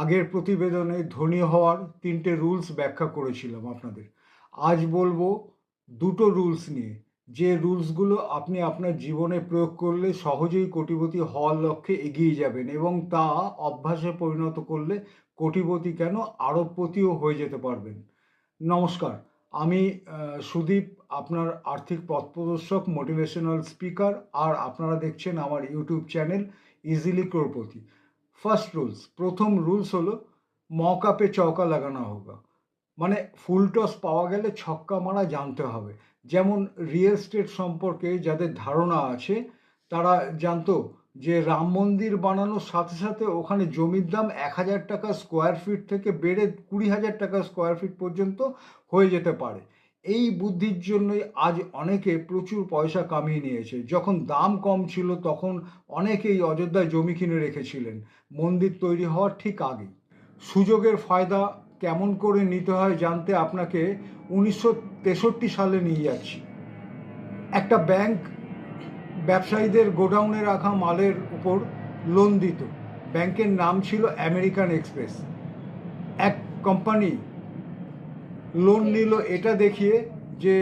আগের প্রতিবেদনে ধনী হওয়ার তিনটে রুলস ব্যাখ্যা করেছিলাম আপনাদের। আজ বলব দুটো রুলস নিয়ে। যে রুলসগুলো আপনি আপনার জীবনে প্রয়োগ করলে সহজেই কোটিপতি হওয়ার লক্ষ্যে এগিয়ে যাবেন এবং তা অভ্যাসে পরিণত করলে কোটিপতি কেন আরবপতিও হয়ে যেতে পারবেন। নমস্কার, আমি সুদীপ, আপনার আর্থিক পথপ্রদর্শক মোটিভেশনাল স্পিকার আর আপনারা দেখছেন আমার YouTube channel easily crorepati first rules প্রথম রুলস হলো মৌকা পে চৌকা লাগানো হোগা মানে ফুল টস পাওয়া গেলে ছক্কা মারা জানতে হবে। যেমন রিয়েল এস্টেট সম্পর্কে যাদের ধারণা আছে, তারা জানতো যে রাম মন্দির বানানোর সাথে সাথে ওখানে জমির দাম এক হাজার টাকা স্কোয়ার ফিট থেকে বেড়ে কুড়ি হাজার টাকা স্কোয়ার ফিট পর্যন্ত হয়ে যেতে পারে। এই বুদ্ধির জন্যই আজ অনেকে প্রচুর পয়সা কামিয়ে নিয়েছে। যখন দাম কম ছিল, তখন অনেকেই অযোধ্যায় জমি কিনে রেখেছিলেন। মন্দির তৈরি হওয়ার ঠিক আগেই। সুযোগের ফায়দা কেমন করে নিতে হয় জানতে আপনাকে উনিশশো তেষট্টি সালে নিয়ে যাচ্ছি। একটা ব্যাংক ব্যবসায়ীদের গোডাউনে রাখা মালের উপর লোন দিত। ব্যাংকের নাম ছিল আমেরিকান এক্সপ্রেস। এক কোম্পানি লোন নিল, এটা দেখিয়ে যে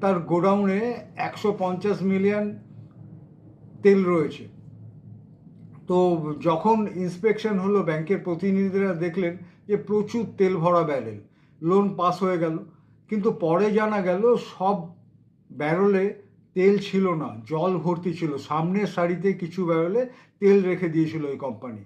তার গোডাউনে একশো পঞ্চাশ মিলিয়ন তেল রয়েছে। তো যখন ইন্সপেকশন হলো, ব্যাংকের প্রতিনিধিরা দেখলেন যে প্রচুর তেল ভরা ব্যারেল লোন পাস হয়ে গেল। কিন্তু পরে জানা গেল, সব ব্যারেলে তেল ছিল না, জল ভর্তি ছিল। সামনের সারিতে কিছু ব্যারেলে তেল রেখে দিয়েছিল ওই কোম্পানি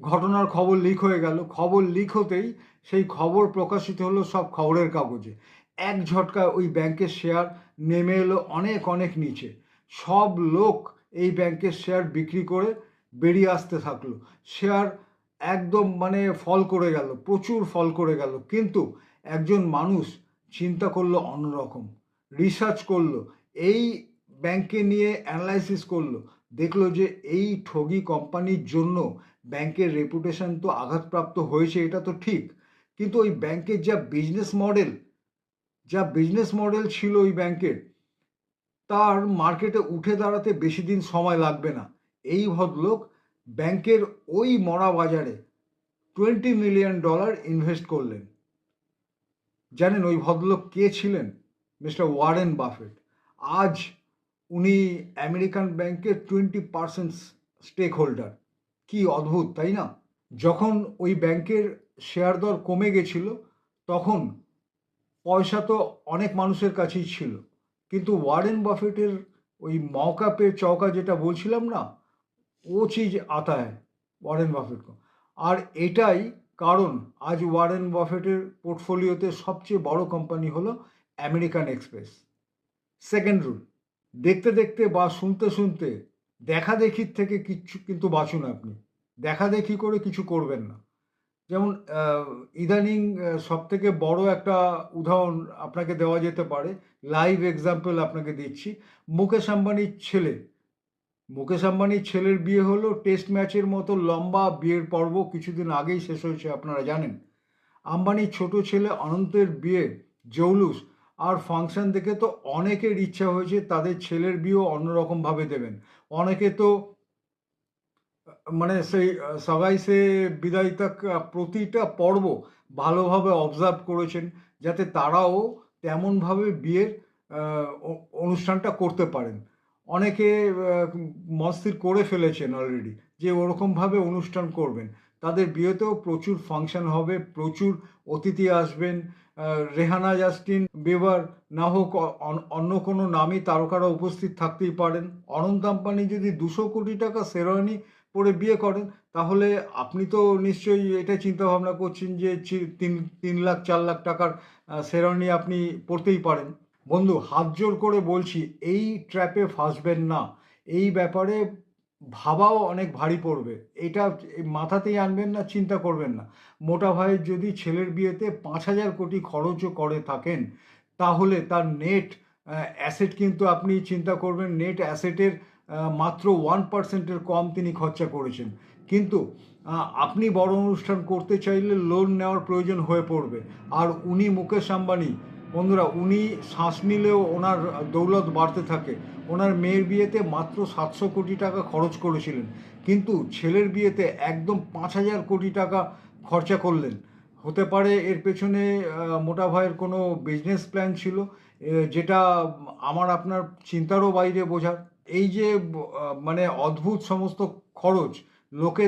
ঘটনার খবর লিক হয়ে গেল। খবর লিক হতেই সেই খবর প্রকাশিত হলো সব খবরের কাগজে। এক ঝটকায় ওই ব্যাংকের শেয়ার নেমে এলো অনেক অনেক নিচে। সব লোক এই ব্যাংকের শেয়ার বিক্রি করে বেরিয়ে আসতে থাকল। শেয়ার একদম মানে ফল করে গেল, প্রচুর ফল করে গেল। কিন্তু একজন মানুষ চিন্তা করল অন্যরকম। রিসার্চ করল। এই ব্যাংকে নিয়ে অ্যানালাইসিস করল। দেখল যে এই ঠগি কোম্পানির জন্য ব্যাংকের রেপুটেশন তো আঘাতপ্রাপ্ত হয়েছে, এটা তো ঠিক। কিন্তু ওই ব্যাংকের যা বিজনেস মডেল যা বিজনেস মডেল ছিল ওই ব্যাংকের, তার মার্কেটে উঠে দাঁড়াতে বেশি দিন সময় লাগবে না। এই ভদ্রলোক ব্যাংকের ওই মরা বাজারে টোয়েন্টি মিলিয়ন ডলার ইনভেস্ট করলেন। জানেন ওই ভদ্রলোক কে ছিলেন? মিস্টার ওয়ারেন বাফেট আজ উনি আমেরিকান ব্যাংকের টোয়েন্টি পার্সেন্ট স্টেক হোল্ডার কি অদ্ভুত, তাই না? যখন ওই ব্যাংকের শেয়ার দর কমে গেছিল, তখন পয়সা তো অনেক মানুষের কাছেই ছিল। কিন্তু ওয়ারেন বাফেটের ওই মৌকা পে চৌকা যেটা বলছিলাম না, ও চিজ আতা হ্যায় ওয়ারেন বাফেট আর এটাই কারণ, আজ ওয়ারেন বাফেটের পোর্টফোলিওতে সবচেয়ে বড় কোম্পানি হলো আমেরিকান এক্সপ্রেস। সেকেন্ড রুল দেখতে দেখতে বা শুনতে শুনতে দেখা দেখির থেকে কিচ্ছু কিন্তু বাঁচুন আপনি। দেখা দেখি করে কিছু করবেন না। যেমন ইদানিং সব থেকে বড় একটা উদাহরণ আপনাকে দেওয়া যেতে পারে। লাইভ এক্সাম্পল আপনাকে দিচ্ছি। মুকেশ আম্বানির ছেলে। মুকেশ আম্বানির ছেলের বিয়ে হলো টেস্ট ম্যাচের মতো লম্বা বিয়ের পর্ব কিছুদিন আগেই শেষ হয়েছে, আপনারা জানেন। আম্বানির ছোট ছেলে অনন্তের বিয়ে, জৌলুস। আর ফাংশন দেখে তো অনেকের ইচ্ছা হয়েছে তাদের ছেলের বিয়েও অন্যরকমভাবে দেবেন। অনেকে তো মানে সেই, সবাই সে বিদায় তাক প্রতিটা পর্ব ভালোভাবে অবজার্ভ করেছেন যাতে তারাও তেমনভাবে বিয়ের অনুষ্ঠানটা করতে পারেন। অনেকে মনস্থির করে ফেলেছেন অলরেডি যে ওরকমভাবে অনুষ্ঠান করবেন। তাদের বিয়েতেও প্রচুর ফাংশন হবে, প্রচুর অতিথি আসবেন। রেহানা, জাস্টিন বেবার না হোক অন্য কোনো নামী তারকারা উপস্থিত থাকতেই পারেন। অনন্ত আম্বানি যদি দুশো কোটি টাকা শেরওয়ানি পরে বিয়ে করেন, তাহলে আপনি তো নিশ্চয়ই এটা চিন্তা ভাবনা করছেন যে তিন তিন লাখ, চার লাখ টাকার শেরওয়ানি আপনি পরতেই পারেন। বন্ধু, হাত জোর করে বলছি, এই ট্র্যাপে ফাঁসবেন না। এই ব্যাপারে ভাবাও অনেক ভারী পড়বে। এটা মাথাতেই আনবেন না, চিন্তা করবেন না। মোটা ভাই যদি ছেলের বিয়েতে পাঁচ হাজার কোটি খরচও করে থাকেন, তাহলে তার নেট অ্যাসেট কিন্তু আপনি চিন্তা করবেন নেট অ্যাসেটের মাত্র ওয়ান পার্সেন্টের কম তিনি খরচা করেছেন। কিন্তু আপনি বড় অনুষ্ঠান করতে চাইলে লোন নেওয়ার প্রয়োজন হয়ে পড়বে। আর উনি মুকেশ আম্বানি, বন্ধুরা, উনি শ্বাস নিলেও ওনার দৌলত বাড়তে থাকে। ওনার মেয়ের বিয়েতে মাত্র সাতশো কোটি টাকা খরচ করেছিলেন। কিন্তু ছেলের বিয়েতে একদম পাঁচ হাজার কোটি টাকা খরচা করলেন। হতে পারে এর পেছনে মোটা ভাইয়ের কোনো বিজনেস প্ল্যান ছিল যেটা আমার আপনার চিন্তারও বাইরে বোঝার। এই যে মানে অদ্ভুত সমস্ত খরচ লোকে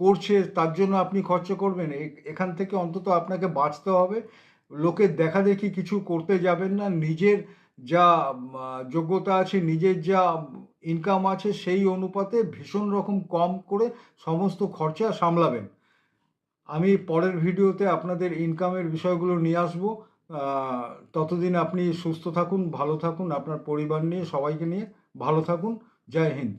করছে, তার জন্য আপনি খরচা করবেন। এখান থেকে অন্তত আপনাকে বাঁচতে হবে। লোকের দেখা দেখি কিছু করতে যাবেন না। নিজের যা যোগ্যতা আছে, নিজের যা ইনকাম আছে, সেই অনুপাতে ভীষণ রকম কম করে সমস্ত খরচা সামলাবেন। আমি পরের ভিডিওতে আপনাদের ইনকামের বিষয়গুলো নিয়ে আসব। ততদিন আপনি সুস্থ থাকুন, ভালো থাকুন, আপনার পরিবার নিয়ে, সবাইকে নিয়ে ভালো থাকুন। জয় হিন্দ।